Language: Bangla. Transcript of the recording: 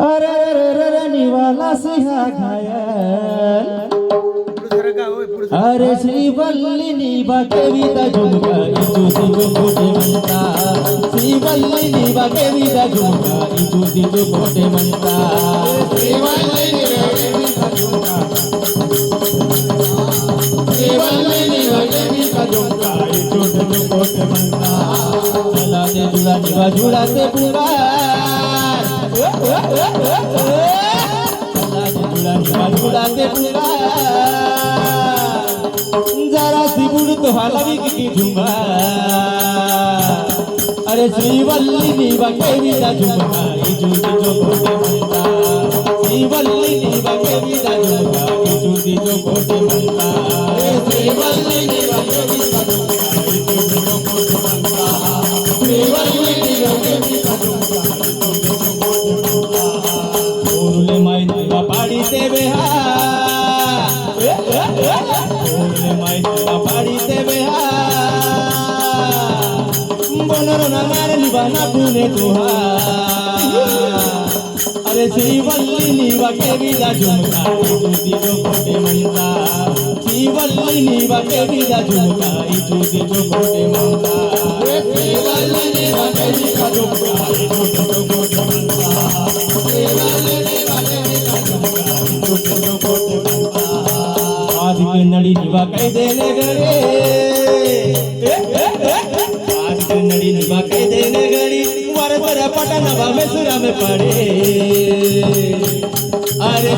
अरे अरे ररनी वाला सिहा घायल। अरे श्री वल्लिनी बकेविदा झुमका इचू दिजु बोटे मंता श्री वल्लिनी बकेविदा झुमका इचू दिजु बोटे मंता श्री वल्लिनी बकेविदा झुमका श्री वल्लिनी बकेविदा झुमका इचू दिजु बोटे मंता चला दे जुला जुला जुला से पूरा जरा सिबुड तो हलावी की झुमा अरे श्रीवल्ली बकेवीला झुमका इजुदी जो कोटे म्हणता श्रीवल्ली बकेवीला झुमका इजुदी जो कोटे म्हणता अरे श्रीवल्ली बकेवीला झुमका इजुदी जो कोटे म्हणता श्रीवल्ली बकेवीला झुमका জীবনা পুনে তোহা আরে জীবল্লি নিবা কেবিদা ঝুমকা ইতু দিল ঘটে মন্তা জীবল্লি নিবা কেবিদা ঝুমকা ইতু দিল ঘটে মন্তা জীবল্লি নিবা কেবিদা ঝুমকা ইতু দিল ঘটে মন্তা জীবল্লি নিবা কেবিদা ঝুমকা ইতু দিল ঘটে नडी निवा कह देने गड़े आज के नडी निवा कह देने गड़ी वर वर पटनवा में सुरा में पड़े अरे